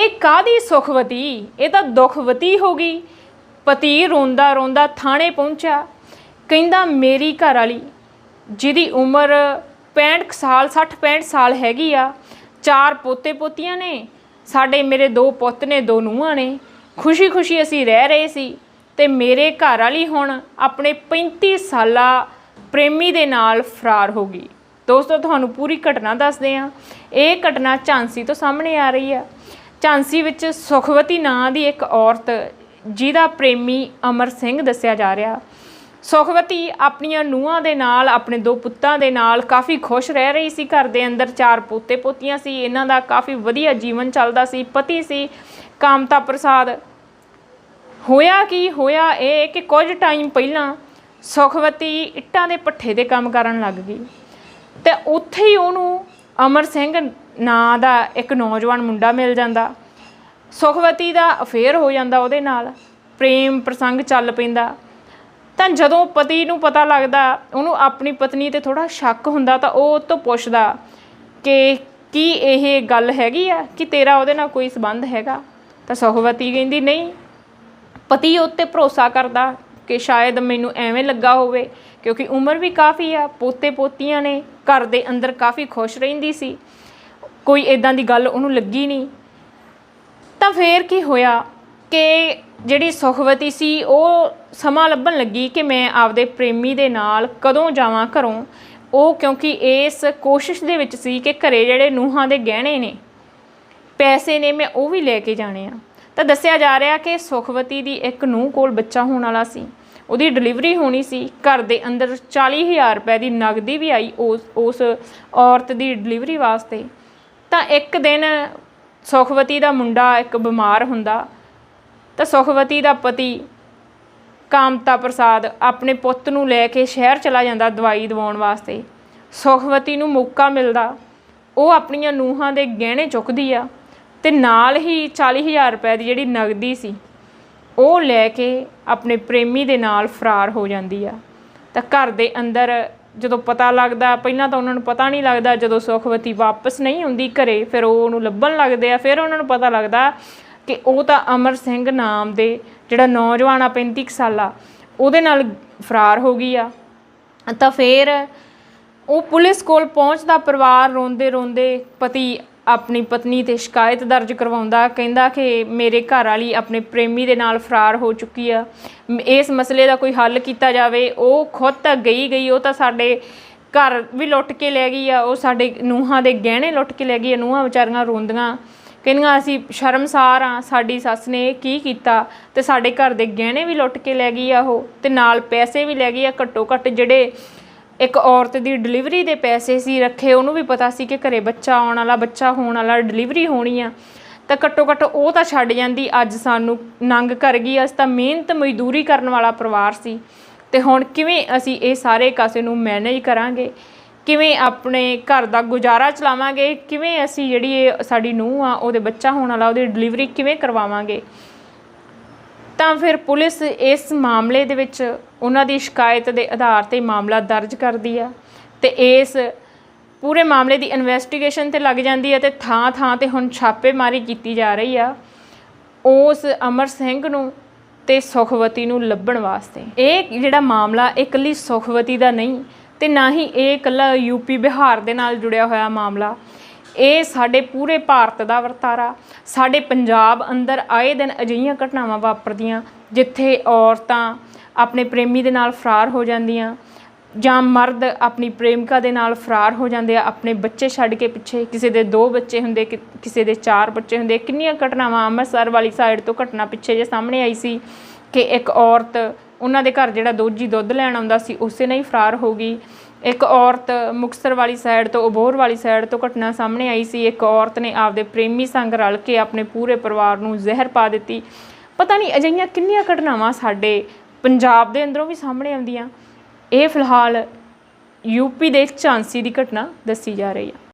ਇਹ ਕਾਦੀ ਸੁਖਵਤੀ ਇਹ ਤਾਂ ਦੁਖਵਤੀ ਹੋ ਗਈ। ਪਤੀ ਰੋਂਦਾ ਰੋਂਦਾ ਥਾਣੇ ਪਹੁੰਚਿਆ। ਕਹਿੰਦਾ, ਮੇਰੀ ਘਰ ਵਾਲੀ, ਜਿਹਦੀ ਉਮਰ 65 ਸਾਲ 60 65 ਸਾਲ ਹੈਗੀ ਆ, ਚਾਰ ਪੋਤੇ ਪੋਤੀਆਂ ਨੇ, ਸਾਡੇ ਮੇਰੇ ਦੋ ਪੁੱਤ ਨੇ, ਦੋ ਨੂੰਹਾਂ ਨੇ, ਖੁਸ਼ੀ-ਖੁਸ਼ੀ ਅਸੀਂ ਰਹਿ ਰਹੇ ਸੀ, ਤੇ ਮੇਰੇ ਘਰ ਵਾਲੀ ਹੁਣ ਆਪਣੇ 35 ਸਾਲਾ ਪ੍ਰੇਮੀ ਦੇ ਨਾਲ ਫਰਾਰ ਹੋ ਗਈ। ਦੋਸਤੋ, ਤੁਹਾਨੂੰ ਪੂਰੀ ਘਟਨਾ ਦੱਸਦੇ ਹਾਂ। ਇਹ ਘਟਨਾ ਝਾਂਸੀ ਤੋਂ ਸਾਹਮਣੇ ਆ ਰਹੀ ਆ। ਝਾਂਸੀ ਵਿੱਚ ਸੁਖਵਤੀ ਨਾਂ ਦੀ ਇੱਕ ਔਰਤ, ਜਿਹਦਾ ਪ੍ਰੇਮੀ ਅਮਰ ਸਿੰਘ ਦੱਸਿਆ ਜਾ ਰਿਹਾ। ਸੁਖਵਤੀ ਆਪਣੀਆਂ ਨੂੰਹਾਂ ਦੇ ਨਾਲ, ਆਪਣੇ ਦੋ ਪੁੱਤਾਂ ਦੇ ਨਾਲ ਕਾਫੀ ਖੁਸ਼ ਰਹਿ ਰਹੀ ਸੀ। ਘਰ ਦੇ ਅੰਦਰ ਚਾਰ ਪੋਤੇ ਪੋਤੀਆਂ ਸੀ। ਇਹਨਾਂ ਦਾ ਕਾਫੀ ਵਧੀਆ ਜੀਵਨ ਚੱਲਦਾ ਸੀ। ਪਤੀ ਸੀ ਕਾਮਤਾ ਪ੍ਰਸਾਦ। ਹੋਇਆ ਕੀ? ਹੋਇਆ ਇਹ ਕਿ ਕੁਝ ਟਾਈਮ ਪਹਿਲਾਂ ਸੁਖਵਤੀ ਇੱਟਾਂ ਦੇ ਪੱਠੇ ਦੇ ਕੰਮ ਕਰਨ ਲੱਗ ਗਈ। ਤੇ ਉੱਥੇ ਹੀ ਉਹਨੂੰ ਅਮਰ ਸਿੰਘ ਨਾਂ ਦਾ ਇੱਕ ਨੌਜਵਾਨ ਮੁੰਡਾ ਮਿਲ ਜਾਂਦਾ। ਸੁਖਵਤੀ ਦਾ ਅਫੇਅਰ ਹੋ ਜਾਂਦਾ ਉਹਦੇ ਨਾਲ। ਪ੍ਰੇਮ ਪ੍ਰਸੰਗ ਚੱਲ ਪੈਂਦਾ। ਤਾਂ ਜਦੋਂ ਪਤੀ ਨੂੰ ਪਤਾ ਲੱਗਦਾ, ਉਹਨੂੰ ਆਪਣੀ ਪਤਨੀ ਤੇ ਥੋੜਾ ਸ਼ੱਕ ਹੁੰਦਾ ਤਾਂ ਉਹ ਉਹ ਤੋਂ ਪੁੱਛਦਾ ਕਿ ਕੀ ਇਹ ਗੱਲ ਹੈਗੀ ਆ? ਕਿ ਤੇਰਾ ਉਹਦੇ ਨਾਲ ਕੋਈ ਸਬੰਧ ਹੈਗਾ? ਤਾਂ ਸੁਖਵਤੀ ਕਹਿੰਦੀ, ਨਹੀਂ। ਪਤੀ ਉੱਤੇ ਭਰੋਸਾ ਕਰਦਾ। ਕਿ ਸ਼ਾਇਦ ਮੈਨੂੰ ਐਵੇਂ ਲੱਗਾ ਹੋਵੇ, ਕਿਉਂਕਿ ਉਮਰ ਵੀ ਕਾਫੀ ਆ, ਪੋਤੇ ਪੋਤੀਆਂ ਨੇ, ਘਰ ਦੇ ਅੰਦਰ ਕਾਫੀ ਖੁਸ਼ ਰਹਿੰਦੀ ਸੀ। ਕੋਈ ਇਦਾਂ ਦੀ ਗੱਲ ਉਹਨੂੰ ਲੱਗੀ ਨਹੀਂ। ਤਾਂ ਫੇਰ ਕੀ ਹੋਇਆ ਕਿ ਜਿਹੜੀ ਸੁਖਵਤੀ ਸੀ, ਉਹ ਸਮਾਂ ਲੱਭਣ ਲੱਗੀ ਕਿ ਮੈਂ ਆਪਦੇ ਪ੍ਰੇਮੀ ਦੇ ਨਾਲ ਕਦੋਂ ਜਾਵਾਂ ਘਰੋਂ। ਉਹ ਕਿਉਂਕਿ ਇਸ ਕੋਸ਼ਿਸ਼ ਦੇ ਵਿੱਚ ਸੀ ਕਿ ਘਰੇ ਜਿਹੜੇ ਨੂਹਾਂ ਦੇ ਗਹਿਣੇ ਨੇ, ਪੈਸੇ ਨੇ, ਮੈਂ ਉਹ ਵੀ ਲੈ ਕੇ ਜਾਣੇ ਆ। ਤਾਂ ਦੱਸਿਆ ਜਾ ਰਿਹਾ ਕਿ ਸੁਖਵਤੀ ਦੀ ਇੱਕ ਨੂੰਹ ਕੋਲ ਬੱਚਾ ਹੋਣ ਵਾਲਾ ਸੀ। ਉਹਦੀ ਡਿਲੀਵਰੀ ਹੋਣੀ ਸੀ, ਘਰ ਦੇ ਅੰਦਰ 40000 ਰੁਪਏ ਦੀ ਨਗਦੀ ਵੀ ਆਈ ਉਸ ਉਸ ਔਰਤ ਦੀ ਡਿਲੀਵਰੀ ਵਾਸਤੇ। ਤਾਂ ਇੱਕ ਦਿਨ ਸੁਖਵਤੀ ਦਾ ਮੁੰਡਾ ਇੱਕ ਬਿਮਾਰ ਹੁੰਦਾ, ਤਾਂ ਸੁਖਵਤੀ ਦਾ ਪਤੀ ਕਾਮਤਾ ਪ੍ਰਸਾਦ ਆਪਣੇ ਪੁੱਤ ਨੂੰ ਲੈ ਕੇ ਸ਼ਹਿਰ ਚਲਾ ਜਾਂਦਾ ਦਵਾਈ ਦਿਵਾਉਣ ਵਾਸਤੇ। ਸੁਖਵਤੀ ਨੂੰ ਮੌਕਾ ਮਿਲਦਾ, ਉਹ ਆਪਣੀਆਂ ਨੂਹਾਂ ਦੇ ਗਹਿਣੇ ਚੁੱਕਦੀ ਆ ਤੇ ਨਾਲ ਹੀ 40000 ਰੁਪਏ ਦੀ ਜਿਹੜੀ ਨਗਦੀ ਸੀ ਉਹ ਲੈ ਕੇ ਆਪਣੇ ਪ੍ਰੇਮੀ ਦੇ ਨਾਲ ਫਰਾਰ ਹੋ ਜਾਂਦੀ ਆ। ਤਾਂ ਘਰ ਦੇ ਅੰਦਰ ਜਦੋਂ ਪਤਾ ਲੱਗਦਾ, ਪਹਿਲਾਂ ਤਾਂ ਉਹਨਾਂ ਨੂੰ ਪਤਾ ਨਹੀਂ ਲੱਗਦਾ ਜਦੋਂ ਸੁਖਵਤੀ ਵਾਪਸ ਨਹੀਂ ਹੁੰਦੀ ਘਰੇ, ਫਿਰ ਉਹ ਉਹਨੂੰ ਲੱਭਣ ਲੱਗਦੇ ਆ। ਫਿਰ ਉਹਨਾਂ ਨੂੰ ਪਤਾ ਲੱਗਦਾ ਕਿ ਉਹ ਤਾਂ ਅਮਰ ਸਿੰਘ ਨਾਮ ਦੇ ਜਿਹੜਾ ਨੌਜਵਾਨ ਆ 35 ਕੁ ਸਾਲਾ, ਉਹਦੇ ਨਾਲ ਫਰਾਰ ਹੋ ਗਈ ਆ। ਤਾਂ ਫਿਰ ਉਹ ਪੁਲਿਸ ਕੋਲ ਪਹੁੰਚਦਾ, ਪਰਿਵਾਰ ਰੋਂਦੇ ਰੋਂਦੇ ਪਤੀ ਆਪਣੀ ਪਤਨੀ ਤੇ ਸ਼ਿਕਾਇਤ ਦਰਜ ਕਰਵਾਉਂਦਾ ਕਹਿੰਦਾ ਕਿ ਮੇਰੇ ਘਰ ਵਾਲੀ ਆਪਣੇ ਪ੍ਰੇਮੀ ਦੇ ਨਾਲ ਫਰਾਰ ਹੋ ਚੁੱਕੀ ਆ। ਇਸ ਮਸਲੇ ਦਾ ਕੋਈ ਹੱਲ ਕੀਤਾ ਜਾਵੇ, ਉਹ ਖੁਦ ਤਾਂ ਗਈ ਗਈ, ਉਹ ਤਾਂ ਸਾਡੇ ਘਰ ਵੀ ਲੁੱਟ ਕੇ ਲੈ ਗਈ ਆ, ਉਹ ਸਾਡੇ ਨੂਹਾਂ ਦੇ ਗਹਿਣੇ ਲੁੱਟ ਕੇ ਲੈ ਗਈ ਆ, ਨੂਹਾਂ ਵਿਚਾਰੀਆਂ ਰੋਂਦੀਆਂ। ਕਹਿੰਦੀਆਂ, ਅਸੀਂ ਸ਼ਰਮਸਾਰ ਆ, ਸਾਡੀ ਸੱਸ ਨੇ ਇਹ ਕੀ ਕੀਤਾ? ਤੇ ਸਾਡੇ ਘਰ ਦੇ ਗਹਿਣੇ ਵੀ ਲੁੱਟ ਕੇ ਲੈ ਗਈ ਆ ਉਹ, ਤੇ ਨਾਲ ਪੈਸੇ ਵੀ ਲੈ ਗਈ ਆ ਘੱਟੋ ਘੱਟ ਜਿਹੜੇ ਇੱਕ ਔਰਤ ਦੀ ਡਿਲੀਵਰੀ ਦੇ ਪੈਸੇ ਸੀ ਰੱਖੇ, ਉਹਨੂੰ ਵੀ ਪਤਾ ਸੀ ਕਿ ਘਰੇ ਬੱਚਾ ਆਉਣ ਵਾਲਾ, ਬੱਚਾ ਹੋਣ ਵਾਲਾ, ਡਿਲੀਵਰੀ ਹੋਣੀ ਆ। ਤਾਂ ਘੱਟੋ ਘੱਟ ਉਹ ਤਾਂ ਛੱਡ ਜਾਂਦੀ, ਅੱਜ ਸਾਨੂੰ ਨੰਗ ਕਰ ਗਈ ਅਸੀਂ ਤਾਂ ਮਿਹਨਤ ਮਜ਼ਦੂਰੀ ਕਰਨ ਵਾਲਾ ਪਰਿਵਾਰ ਸੀ। ਤੇ ਹੁਣ ਕਿਵੇਂ ਅਸੀਂ ਇਹ ਸਾਰੇ ਕਾਸੇ ਨੂੰ ਮੈਨੇਜ ਕਰਾਂਗੇ? ਕਿਵੇਂ ਆਪਣੇ ਘਰ ਦਾ ਗੁਜ਼ਾਰਾ ਚਲਾਵਾਂਗੇ? ਕਿਵੇਂ ਅਸੀਂ ਜਿਹੜੀ ਇਹ ਸਾਡੀ ਨੂੰਹ ਆ, ਉਹਦੇ ਬੱਚਾ ਹੋਣ ਵਾਲਾ, ਉਹਦੀ ਡਿਲੀਵਰੀ ਕਿਵੇਂ ਕਰਵਾਵਾਂਗੇ? ਤਾਂ ਫਿਰ ਪੁਲਿਸ ਇਸ ਮਾਮਲੇ ਦੇ ਵਿੱਚ ਉਹਨਾਂ ਦੀ ਸ਼ਿਕਾਇਤ ਦੇ ਆਧਾਰ ਤੇ ਮਾਮਲਾ ਦਰਜ ਕਰਦੀ ਆ ਤੇ ਇਸ ਪੂਰੇ ਮਾਮਲੇ ਦੀ ਇਨਵੈਸਟੀਗੇਸ਼ਨ ਤੇ ਲੱਗ ਜਾਂਦੀ ਹੈ ਤੇ ਥਾਂ ਥਾਂ ਤੇ ਹੁਣ ਛਾਪੇਮਾਰੀ ਕੀਤੀ ਜਾ ਰਹੀ ਆ। ਉਸ ਅਮਰ ਸਿੰਘ ਨੂੰ ਤੇ ਸੁਖਵਤੀ ਨੂੰ ਲੱਭਣ ਵਾਸਤੇ। ਇਹ ਜਿਹੜਾ ਮਾਮਲਾ ਇਕੱਲੀ ਸੁਖਵਤੀ ਦਾ ਨਹੀਂ ਤੇ ਨਾ ਹੀ ਇਹ ਇਕੱਲਾ ਯੂਪੀ ਬਿਹਾਰ ਦੇ ਨਾਲ ਜੁੜਿਆ ਹੋਇਆ ਮਾਮਲਾ। ਇਹ ਸਾਡੇ ਪੂਰੇ ਭਾਰਤ ਦਾ ਵਰਤਾਰਾ। ਸਾਡੇ ਪੰਜਾਬ ਅੰਦਰ ਆਏ ਦਿਨ ਅਜਿਹੀਆਂ ਘਟਨਾਵਾਂ ਵਾਪਰਦੀਆਂ, ਜਿੱਥੇ ਔਰਤਾਂ ਆਪਣੇ ਪ੍ਰੇਮੀ ਦੇ ਨਾਲ ਫਰਾਰ ਹੋ ਜਾਂਦੀਆਂ, ਜਾਂ ਮਰਦ ਆਪਣੀ ਪ੍ਰੇਮਿਕਾ ਦੇ ਨਾਲ ਫਰਾਰ ਹੋ ਜਾਂਦੇ ਆ, ਆਪਣੇ ਬੱਚੇ ਛੱਡ ਕੇ ਪਿੱਛੇ, ਕਿਸੇ ਦੇ ਦੋ ਬੱਚੇ ਹੁੰਦੇ, ਕਿ- ਕਿਸੇ ਦੇ ਚਾਰ ਬੱਚੇ ਹੁੰਦੇ, ਕਿੰਨੀਆਂ ਘਟਨਾਵਾਂ ਅੰਮ੍ਰਿਤਸਰ ਵਾਲੀ ਸਾਈਡ ਤੋਂ ਘਟਨਾ ਪਿੱਛੇ ਜੇ ਸਾਹਮਣੇ ਆਈ ਸੀ ਕਿ ਇੱਕ ਔਰਤ, ਉਹਨਾਂ ਦੇ ਘਰ ਜਿਹੜਾ ਦੋਜੀ ਦੁੱਧ ਲੈਣ ਆਉਂਦਾ ਸੀ, ਉਸੇ ਨਾਲ ਹੀ ਫਰਾਰ ਹੋ ਗਈ। ਇੱਕ ਔਰਤ ਮੁਕਤਸਰ ਵਾਲੀ ਸਾਈਡ ਤੋਂ ਅਬੋਹਰ ਵਾਲੀ ਸਾਈਡ ਤੋਂ ਘਟਨਾ ਸਾਹਮਣੇ ਆਈ ਸੀ। ਇੱਕ ਔਰਤ ਨੇ ਆਪਦੇ ਪ੍ਰੇਮੀ ਸੰਗ ਰਲ ਕੇ ਆਪਣੇ ਪੂਰੇ ਪਰਿਵਾਰ ਨੂੰ ਜ਼ਹਿਰ ਪਾ ਦਿੱਤੀ। ਪਤਾ ਨਹੀਂ ਅਜਿਹੀਆਂ ਕਿੰਨੀਆਂ ਘਟਨਾਵਾਂ ਸਾਡੇ ਪੰਜਾਬ ਦੇ ਅੰਦਰੋਂ ਵੀ ਸਾਹਮਣੇ ਆਉਂਦੀਆਂ। ਇਹ ਫਿਲਹਾਲ ਯੂਪੀ ਦੇ ਝਾਂਸੀ ਦੀ ਘਟਨਾ ਦੱਸੀ ਜਾ ਰਹੀ ਹੈ।